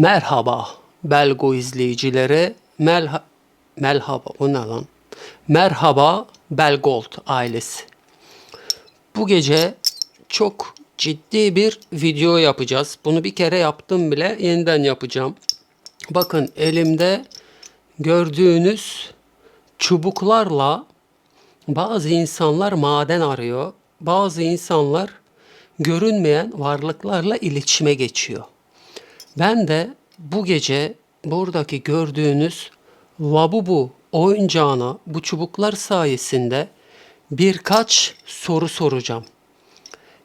Merhaba Belgo izleyicileri. Melha Merhaba bu ne lan? Merhaba Belgold ailesi. Bu gece çok ciddi bir video yapacağız. Bunu bir kere yaptım bile yeniden yapacağım. Bakın elimde gördüğünüz çubuklarla bazı insanlar maden arıyor. Bazı insanlar görünmeyen varlıklarla iletişime geçiyor. Ben de bu gece buradaki gördüğünüz Labubu oyuncağına bu çubuklar sayesinde birkaç soru soracağım.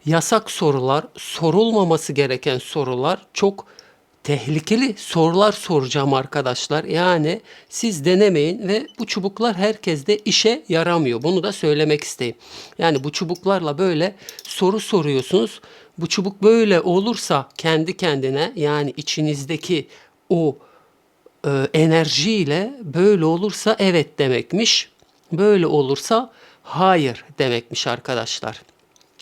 Yasak sorular, sorulmaması gereken sorular, çok tehlikeli sorular soracağım arkadaşlar. Yani siz denemeyin ve bu çubuklar herkeste işe yaramıyor. Bunu da söylemek isteyeyim. Yani bu çubuklarla böyle soru soruyorsunuz. Bu çubuk böyle olursa kendi kendine yani içinizdeki o e, enerjiyle böyle olursa evet demekmiş. Böyle olursa hayır demekmiş arkadaşlar.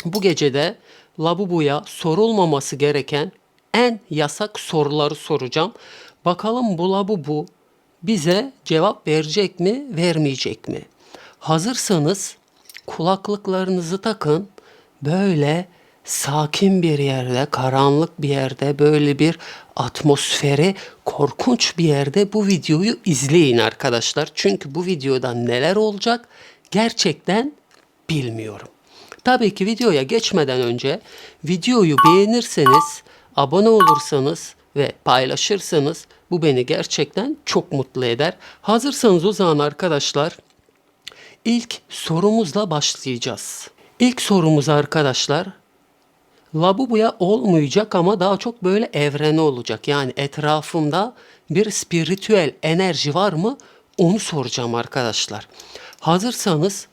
Bu gecede Labubu'ya sorulmaması gereken en yasak soruları soracağım. Bakalım bu Labubu bize cevap verecek mi, vermeyecek mi? Hazırsanız kulaklıklarınızı takın. Böyle sakin bir yerde, karanlık bir yerde, böyle bir atmosferi korkunç bir yerde bu videoyu izleyin arkadaşlar. Çünkü bu videoda neler olacak gerçekten bilmiyorum. Tabii ki videoya geçmeden önce videoyu beğenirseniz, abone olursanız ve paylaşırsanız bu beni gerçekten çok mutlu eder. Hazırsanız o zaman arkadaşlar ilk sorumuzla başlayacağız. İlk sorumuz arkadaşlar Labubuya olmayacak ama daha çok böyle evrene olacak. Yani etrafımda bir spiritüel enerji var mı onu soracağım arkadaşlar. Hazırsanız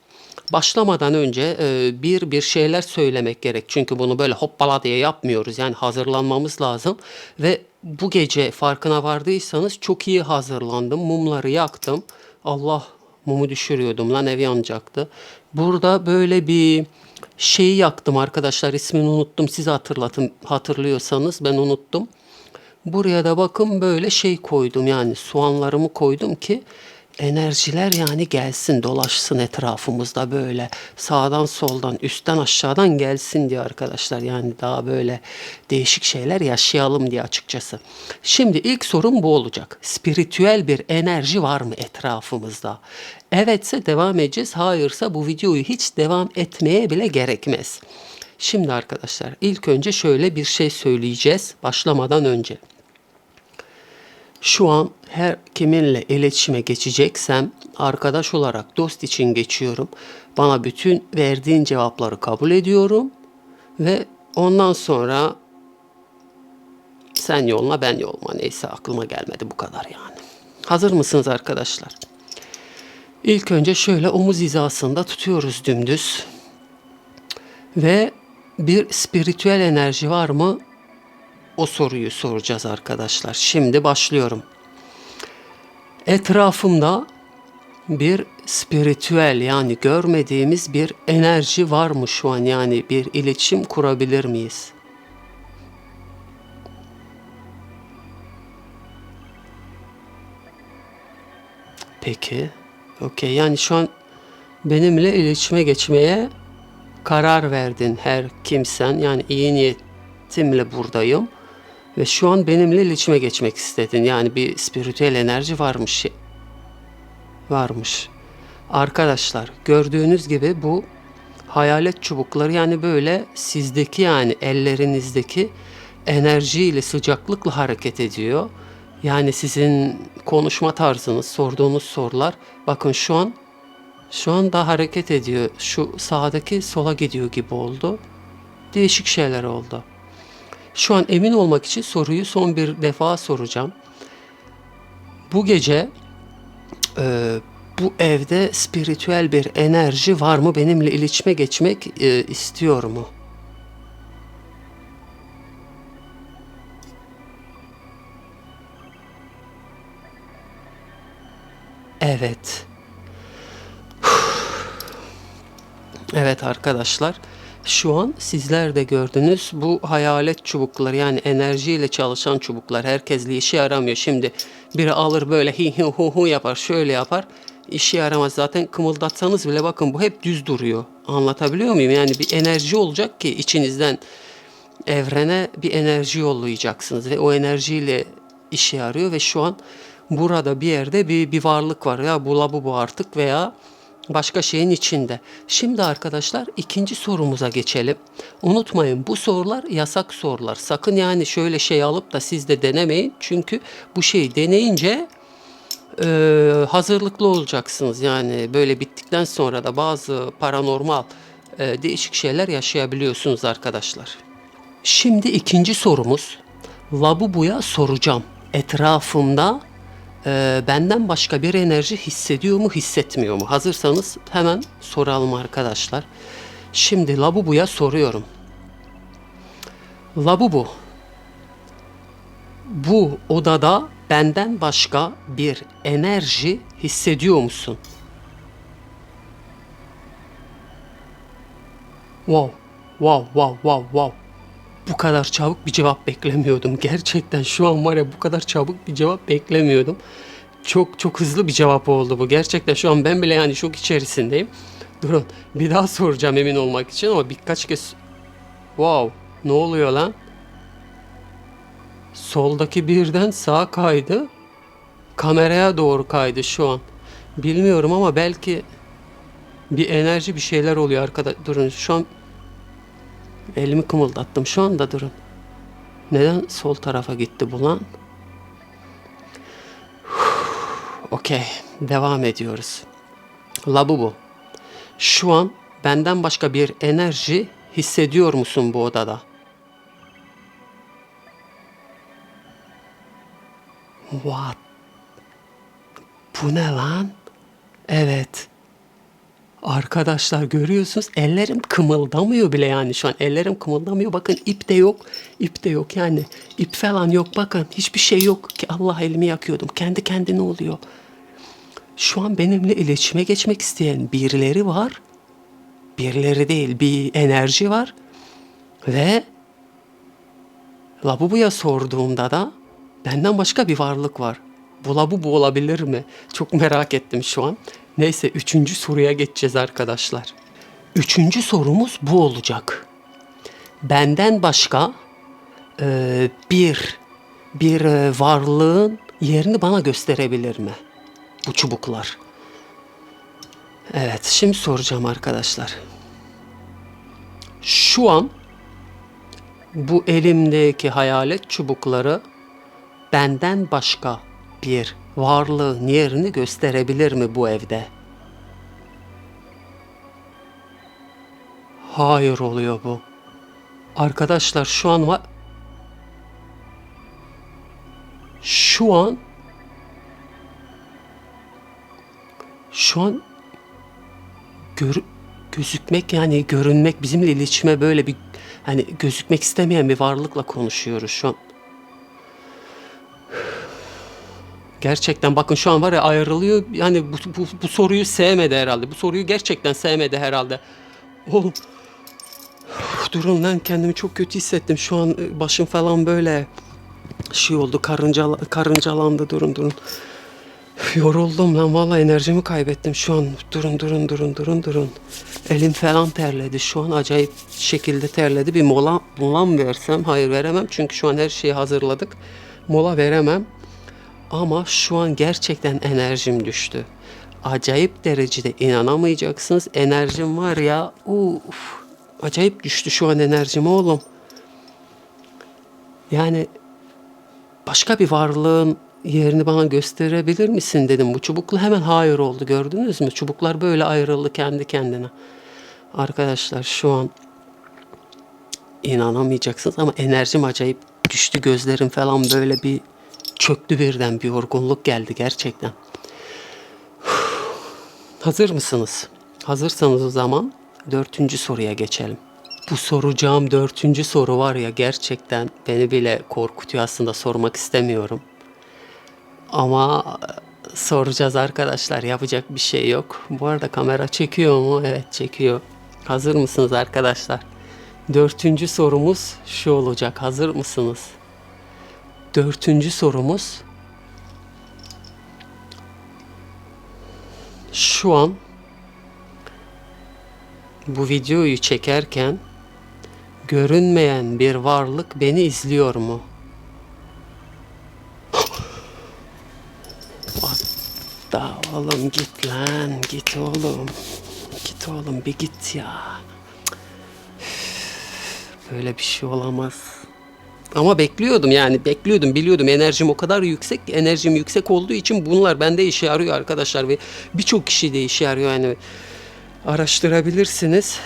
başlamadan önce e, bir bir şeyler söylemek gerek. Çünkü bunu böyle hoppala diye yapmıyoruz. Yani hazırlanmamız lazım ve bu gece farkına vardıysanız çok iyi hazırlandım. Mumları yaktım. Allah mumu düşürüyordum lan ev yanacaktı. Burada böyle bir şeyi yaktım arkadaşlar ismini unuttum. Siz hatırlatın hatırlıyorsanız ben unuttum. Buraya da bakın böyle şey koydum yani soğanlarımı koydum ki enerjiler yani gelsin dolaşsın etrafımızda böyle sağdan soldan üstten aşağıdan gelsin diye arkadaşlar yani daha böyle değişik şeyler yaşayalım diye açıkçası. Şimdi ilk sorum bu olacak. Spiritüel bir enerji var mı etrafımızda? Evetse devam edeceğiz. Hayırsa bu videoyu hiç devam etmeye bile gerekmez. Şimdi arkadaşlar ilk önce şöyle bir şey söyleyeceğiz başlamadan önce. Şu an her kiminle iletişime geçeceksem arkadaş olarak dost için geçiyorum. Bana bütün verdiğin cevapları kabul ediyorum ve ondan sonra sen yoluna ben yoluma neyse aklıma gelmedi bu kadar yani. Hazır mısınız arkadaşlar? İlk önce şöyle omuz hizasında tutuyoruz dümdüz. Ve bir spiritüel enerji var mı? O soruyu soracağız arkadaşlar. Şimdi başlıyorum. Etrafımda bir spiritüel yani görmediğimiz bir enerji var mı şu an? Yani bir iletişim kurabilir miyiz? Peki. Okey. Yani şu an benimle iletişime geçmeye karar verdin her kimsen. Yani iyi niyetimle buradayım. Ve şu an benimle iletişime geçmek istedin. Yani bir spiritüel enerji varmış. Varmış. Arkadaşlar gördüğünüz gibi bu hayalet çubukları yani böyle sizdeki yani ellerinizdeki enerjiyle sıcaklıkla hareket ediyor. Yani sizin konuşma tarzınız, sorduğunuz sorular bakın şu an şu an da hareket ediyor. Şu sağdaki sola gidiyor gibi oldu. Değişik şeyler oldu. Şu an emin olmak için soruyu son bir defa soracağım. Bu gece e, bu evde spiritüel bir enerji var mı? Benimle iletişime geçmek e, istiyor mu? Evet. Evet arkadaşlar. Şu an sizler de gördünüz bu hayalet çubuklar yani enerjiyle çalışan çubuklar herkesle işe yaramıyor. Şimdi biri alır böyle hi hi hu hu yapar şöyle yapar işe yaramaz zaten kımıldatsanız bile bakın bu hep düz duruyor. Anlatabiliyor muyum? Yani bir enerji olacak ki içinizden evrene bir enerji yollayacaksınız ve o enerjiyle işe yarıyor ve şu an burada bir yerde bir, bir varlık var ya bu bu artık veya başka şeyin içinde. Şimdi arkadaşlar ikinci sorumuza geçelim. Unutmayın bu sorular yasak sorular. Sakın yani şöyle şey alıp da siz de denemeyin. Çünkü bu şeyi deneyince e, hazırlıklı olacaksınız. Yani böyle bittikten sonra da bazı paranormal e, değişik şeyler yaşayabiliyorsunuz arkadaşlar. Şimdi ikinci sorumuz. Labubu'ya soracağım. Etrafımda e, benden başka bir enerji hissediyor mu hissetmiyor mu? Hazırsanız hemen soralım arkadaşlar. Şimdi Labubu'ya soruyorum. Labubu, bu odada benden başka bir enerji hissediyor musun? Wow, wow, wow, wow, wow. Bu kadar çabuk bir cevap beklemiyordum. Gerçekten şu an var ya bu kadar çabuk bir cevap beklemiyordum. Çok çok hızlı bir cevap oldu bu. Gerçekten şu an ben bile yani şok içerisindeyim. Durun bir daha soracağım emin olmak için ama birkaç kez... Wow ne oluyor lan? Soldaki birden sağa kaydı. Kameraya doğru kaydı şu an. Bilmiyorum ama belki bir enerji bir şeyler oluyor arkada. Durun şu an elimi kımıldattım. Şu anda durun. Neden sol tarafa gitti bu lan? Okey. Devam ediyoruz. Labubu. Şu an benden başka bir enerji hissediyor musun bu odada? What? Bu ne lan? Evet. Arkadaşlar görüyorsunuz ellerim kımıldamıyor bile yani şu an ellerim kımıldamıyor. Bakın ip de yok. ip de yok yani. ip falan yok bakın. Hiçbir şey yok ki Allah elimi yakıyordum. Kendi kendine oluyor. Şu an benimle iletişime geçmek isteyen birileri var. Birileri değil bir enerji var. Ve Labubu'ya sorduğumda da benden başka bir varlık var. Bu Labubu olabilir mi? Çok merak ettim şu an. Neyse üçüncü soruya geçeceğiz arkadaşlar. Üçüncü sorumuz bu olacak. Benden başka e, bir bir e, varlığın yerini bana gösterebilir mi? Bu çubuklar. Evet şimdi soracağım arkadaşlar. Şu an bu elimdeki hayalet çubukları benden başka bir varlığın yerini gösterebilir mi bu evde? Hayır oluyor bu. Arkadaşlar şu an var. Şu an şu an gör, gözükmek yani görünmek bizimle iletişime böyle bir hani gözükmek istemeyen bir varlıkla konuşuyoruz şu an. Gerçekten bakın şu an var ya ayrılıyor. Yani bu, bu, bu soruyu sevmedi herhalde. Bu soruyu gerçekten sevmedi herhalde. Oğlum. Uf, durun lan kendimi çok kötü hissettim. Şu an e, başım falan böyle şey oldu. Karınca, karıncalandı. Durun durun. Yoruldum lan vallahi enerjimi kaybettim şu an. Durun durun durun durun durun. Elim falan terledi. Şu an acayip şekilde terledi. Bir mola, mola mı versem? Hayır veremem. Çünkü şu an her şeyi hazırladık. Mola veremem. Ama şu an gerçekten enerjim düştü. Acayip derecede inanamayacaksınız. Enerjim var ya. Uf. Acayip düştü şu an enerjim oğlum. Yani başka bir varlığın yerini bana gösterebilir misin dedim. Bu çubuklu hemen hayır oldu gördünüz mü? Çubuklar böyle ayrıldı kendi kendine. Arkadaşlar şu an inanamayacaksınız ama enerjim acayip düştü. Gözlerim falan böyle bir çöktü birden bir yorgunluk geldi gerçekten. Hazır mısınız? Hazırsanız o zaman dördüncü soruya geçelim. Bu soracağım dördüncü soru var ya gerçekten beni bile korkutuyor aslında sormak istemiyorum. Ama e, soracağız arkadaşlar yapacak bir şey yok. Bu arada kamera çekiyor mu? Evet çekiyor. Hazır mısınız arkadaşlar? Dörtüncü sorumuz şu olacak. Hazır mısınız? Dörtüncü sorumuz şu an bu videoyu çekerken görünmeyen bir varlık beni izliyor mu? Da oğlum git lan git oğlum. Git oğlum bir git ya. Böyle bir şey olamaz. Ama bekliyordum yani bekliyordum biliyordum. Enerjim o kadar yüksek enerjim yüksek olduğu için bunlar bende işe yarıyor arkadaşlar ve birçok kişi de işe yarıyor. Yani araştırabilirsiniz.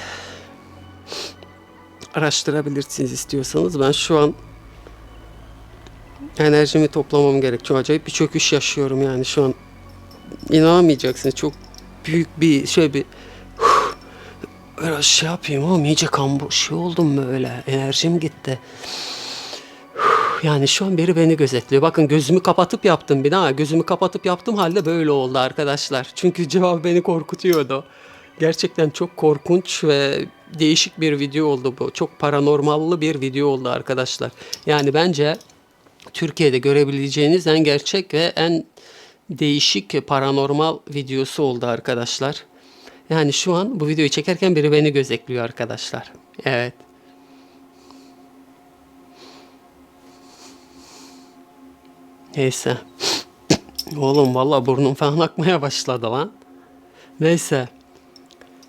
Araştırabilirsiniz istiyorsanız. Ben şu an enerjimi toplamam gerek. Çok acayip bir çöküş yaşıyorum yani şu an. İnanamayacaksınız. Çok büyük bir şöyle bir biraz şey yapayım oğlum. İyice kambur şey oldum böyle. Enerjim gitti yani şu an biri beni gözetliyor. Bakın gözümü kapatıp yaptım bir daha. Gözümü kapatıp yaptım halde böyle oldu arkadaşlar. Çünkü cevap beni korkutuyordu. Gerçekten çok korkunç ve değişik bir video oldu bu. Çok paranormallı bir video oldu arkadaşlar. Yani bence Türkiye'de görebileceğiniz en gerçek ve en değişik paranormal videosu oldu arkadaşlar. Yani şu an bu videoyu çekerken biri beni gözetliyor arkadaşlar. Evet. Neyse. Oğlum valla burnum falan akmaya başladı lan. Neyse.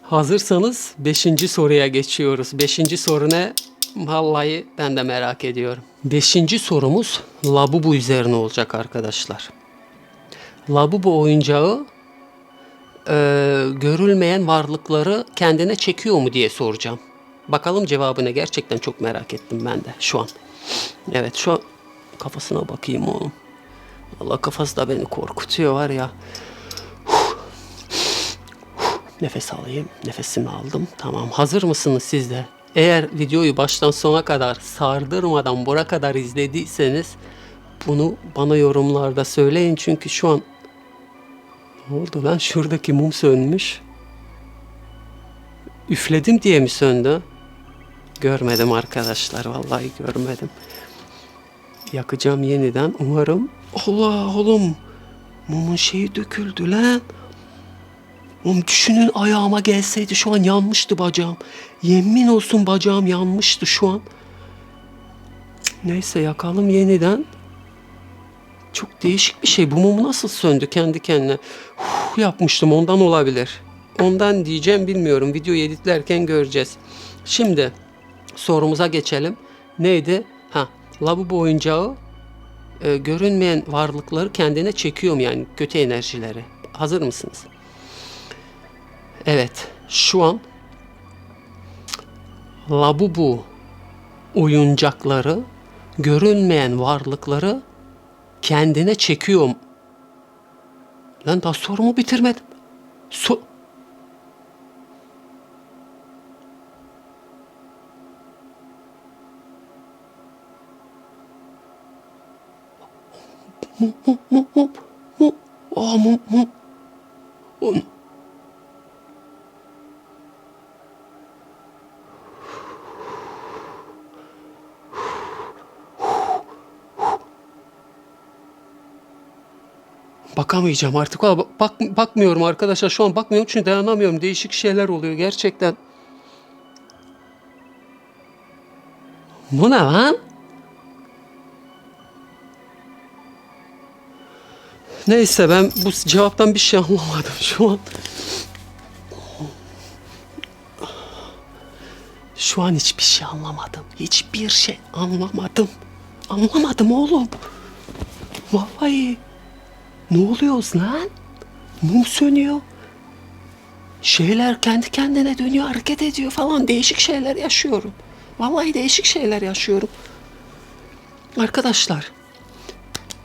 Hazırsanız 5. soruya geçiyoruz. 5. soru ne? Vallahi ben de merak ediyorum. 5. sorumuz Labubu üzerine olacak arkadaşlar. Labubu oyuncağı e, görülmeyen varlıkları kendine çekiyor mu diye soracağım. Bakalım cevabını gerçekten çok merak ettim ben de şu an. Evet şu an kafasına bakayım oğlum. Allah kafası da beni korkutuyor var ya. Nefes alayım. Nefesimi aldım. Tamam. Hazır mısınız siz de? Eğer videoyu baştan sona kadar sardırmadan bura kadar izlediyseniz bunu bana yorumlarda söyleyin. Çünkü şu an ne oldu lan? Şuradaki mum sönmüş. Üfledim diye mi söndü? Görmedim arkadaşlar. Vallahi görmedim. Yakacağım yeniden. Umarım. Allah oğlum. Mumun şeyi döküldü lan. Oğlum düşünün ayağıma gelseydi şu an yanmıştı bacağım. Yemin olsun bacağım yanmıştı şu an. Neyse yakalım yeniden. Çok değişik bir şey. Bu mum nasıl söndü kendi kendine? Huh, yapmıştım ondan olabilir. Ondan diyeceğim bilmiyorum. Videoyu editlerken göreceğiz. Şimdi sorumuza geçelim. Neydi? Ha, lavabo oyuncağı e, görünmeyen varlıkları kendine çekiyor mu yani kötü enerjileri? Hazır mısınız? Evet, şu an Labubu oyuncakları görünmeyen varlıkları kendine çekiyor. Lan daha sorumu bitirmedim. So mum mum mum mum mum oh, mum mum mum Bakamayacağım artık. Valla Bak, bakmıyorum arkadaşlar. Şu an bakmıyorum çünkü dayanamıyorum. Değişik şeyler oluyor gerçekten. Bu ne lan? Neyse ben bu cevaptan bir şey anlamadım şu an. Şu an hiçbir şey anlamadım. Hiçbir şey anlamadım. Anlamadım oğlum. Vallahi. Ne oluyoruz lan? Mum sönüyor. Şeyler kendi kendine dönüyor, hareket ediyor falan. Değişik şeyler yaşıyorum. Vallahi değişik şeyler yaşıyorum. Arkadaşlar,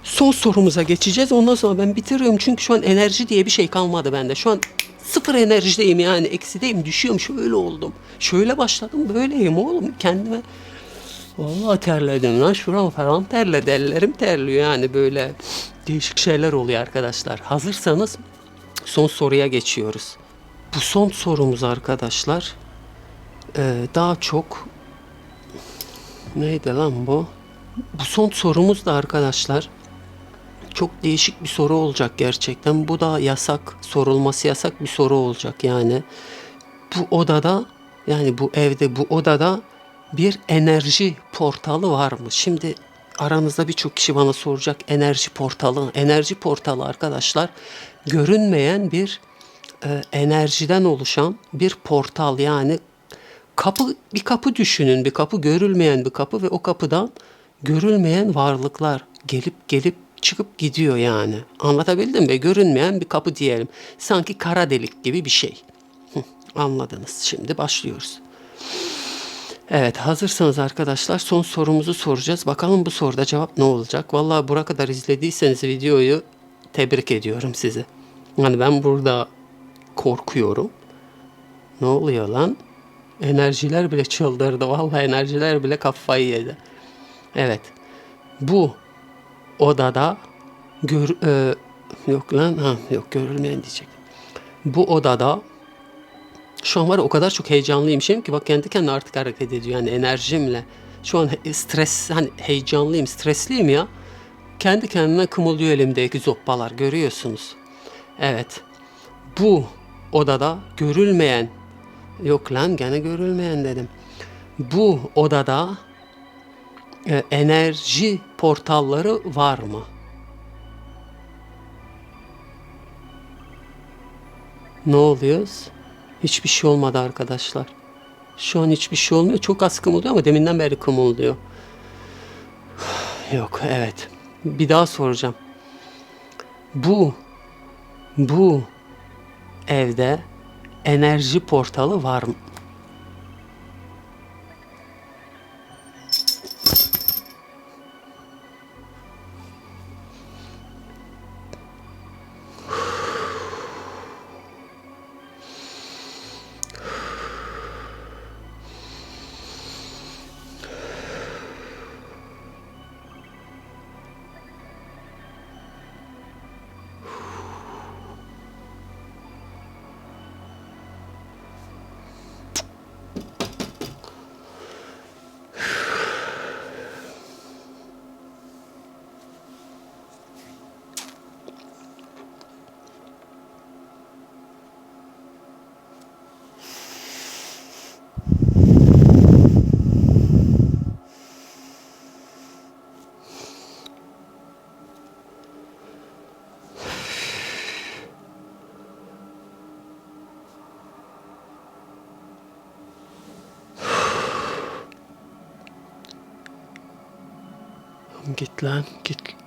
son sorumuza geçeceğiz. Ondan sonra ben bitiriyorum. Çünkü şu an enerji diye bir şey kalmadı bende. Şu an sıfır enerjideyim yani. Eksideyim, düşüyorum. Şöyle oldum. Şöyle başladım, böyleyim oğlum. Kendime Vallahi terledim lan şuram falan terledi ellerim terliyor yani böyle değişik şeyler oluyor arkadaşlar. Hazırsanız son soruya geçiyoruz. Bu son sorumuz arkadaşlar e, daha çok neydi lan bu? Bu son sorumuz da arkadaşlar çok değişik bir soru olacak gerçekten. Bu da yasak, sorulması yasak bir soru olacak yani. Bu odada yani bu evde bu odada bir enerji portalı var mı? Şimdi aranızda birçok kişi bana soracak enerji portalı. Enerji portalı arkadaşlar görünmeyen bir e, enerjiden oluşan bir portal yani kapı bir kapı düşünün bir kapı görülmeyen bir kapı ve o kapıdan görülmeyen varlıklar gelip gelip çıkıp gidiyor yani. Anlatabildim mi? Görünmeyen bir kapı diyelim. Sanki kara delik gibi bir şey. Anladınız. Şimdi başlıyoruz. Evet hazırsanız arkadaşlar son sorumuzu soracağız. Bakalım bu soruda cevap ne olacak? Vallahi buraya kadar izlediyseniz videoyu tebrik ediyorum sizi. Yani ben burada korkuyorum. Ne oluyor lan? Enerjiler bile çıldırdı. Vallahi enerjiler bile kafayı yedi. Evet. Bu odada gör e, yok lan ha yok görülmeyen diyecek. Bu odada şu an var o kadar çok heyecanlıyım şimdi ki bak kendi kendine artık hareket ediyor yani enerjimle. Şu an stres hani heyecanlıyım, stresliyim ya. Kendi kendine kımıldıyor elimdeki zoppalar görüyorsunuz. Evet. Bu odada görülmeyen yok lan gene görülmeyen dedim. Bu odada enerji portalları var mı? Ne oluyoruz? Hiçbir şey olmadı arkadaşlar. Şu an hiçbir şey olmuyor. Çok az kımıldıyor ama deminden beri kımıldıyor. Yok evet. Bir daha soracağım. Bu bu evde enerji portalı var mı? Git lan git. Git.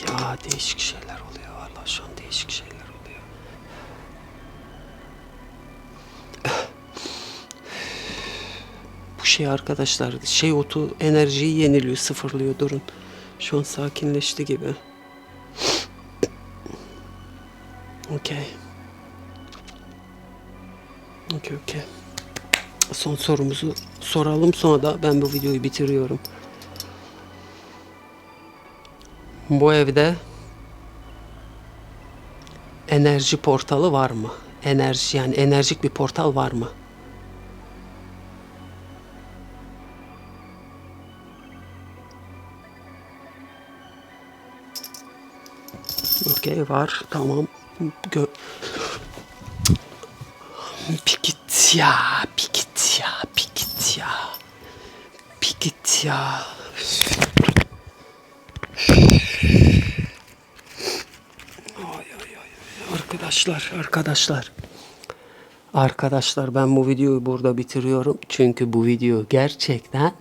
Ya değişik şeyler oluyor vallahi şu an değişik şeyler oluyor. Bu şey arkadaşlar şey otu enerjiyi yeniliyor sıfırlıyor durun. Şu an sakinleşti gibi. Okey. Okey okey. Son sorumuzu soralım sonra da ben bu videoyu bitiriyorum. Bu evde enerji portalı var mı? Enerji yani enerjik bir portal var mı? Okey var tamam. Gö bir git ya bir ya bir ya bir ya. Ay ay ay. Arkadaşlar, arkadaşlar. Arkadaşlar ben bu videoyu burada bitiriyorum. Çünkü bu video gerçekten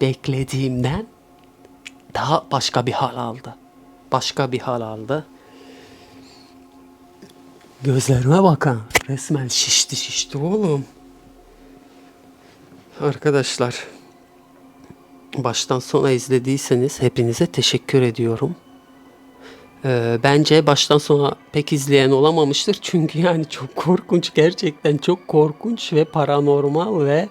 beklediğimden daha başka bir hal aldı. Başka bir hal aldı. Gözlerime bakın. Resmen şişti şişti oğlum. Arkadaşlar baştan sona izlediyseniz hepinize teşekkür ediyorum. Ee, bence baştan sona pek izleyen olamamıştır. Çünkü yani çok korkunç gerçekten çok korkunç ve paranormal ve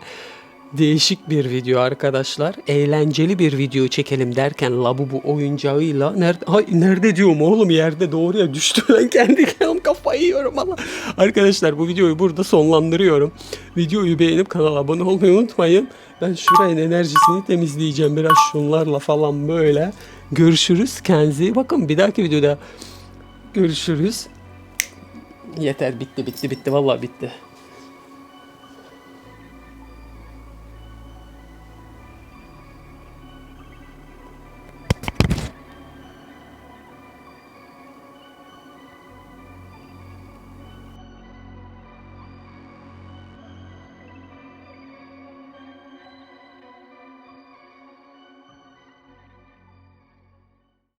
değişik bir video arkadaşlar. Eğlenceli bir video çekelim derken Labubu oyuncağıyla nerede ay nerede diyorum oğlum yerde doğruya düştü ben kendi kendime kafayı yiyorum ama. Arkadaşlar bu videoyu burada sonlandırıyorum. Videoyu beğenip kanala abone olmayı unutmayın. Ben şurayın enerjisini temizleyeceğim biraz şunlarla falan böyle. Görüşürüz. Kendinize iyi bakın. Bir dahaki videoda görüşürüz. Yeter bitti bitti bitti vallahi bitti.